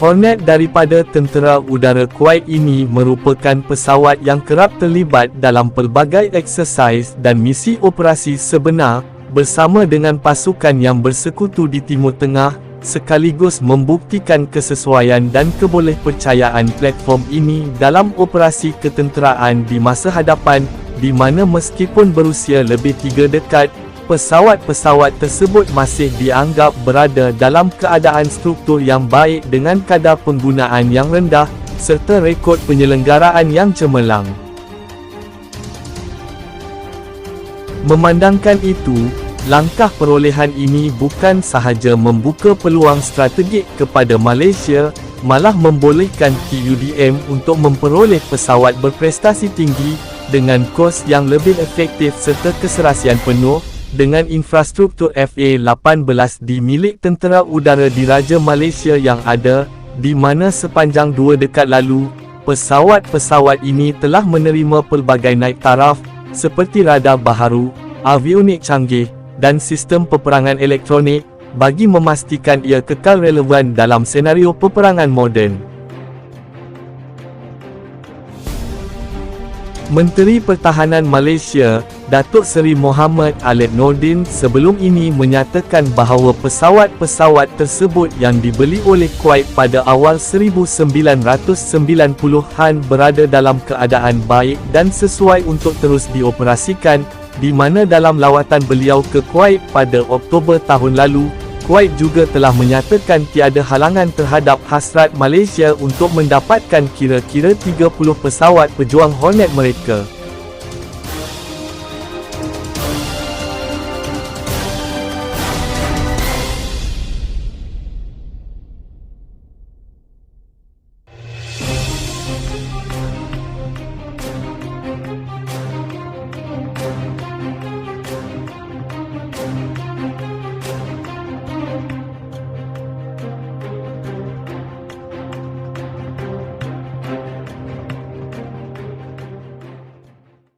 Hornet daripada Tentera Udara Kuwait ini merupakan pesawat yang kerap terlibat dalam pelbagai eksersis dan misi operasi sebenar bersama dengan pasukan yang bersekutu di Timur Tengah sekaligus membuktikan kesesuaian dan kebolehpercayaan platform ini dalam operasi ketenteraan di masa hadapan di mana meskipun berusia lebih tiga dekad pesawat-pesawat tersebut masih dianggap berada dalam keadaan struktur yang baik dengan kadar penggunaan yang rendah, serta rekod penyelenggaraan yang cemerlang. Memandangkan itu, langkah perolehan ini bukan sahaja membuka peluang strategik kepada Malaysia, malah membolehkan TUDM untuk memperoleh pesawat berprestasi tinggi, dengan kos yang lebih efektif serta keserasian penuh, dengan infrastruktur FA-18 di milik Tentera Udara Diraja Malaysia yang ada, di mana sepanjang dua dekad lalu, pesawat-pesawat ini telah menerima pelbagai naik taraf, seperti radar baharu, avionik canggih, dan sistem peperangan elektronik, bagi memastikan ia kekal relevan dalam senario peperangan moden. Menteri Pertahanan Malaysia, Datuk Seri Mohamad Aled Nordin sebelum ini menyatakan bahawa pesawat-pesawat tersebut yang dibeli oleh Kuwait pada awal 1990-an berada dalam keadaan baik dan sesuai untuk terus dioperasikan, di mana dalam lawatan beliau ke Kuwait pada Oktober tahun lalu, Kuwait juga telah menyatakan tiada halangan terhadap hasrat Malaysia untuk mendapatkan kira-kira 30 pesawat pejuang Hornet mereka.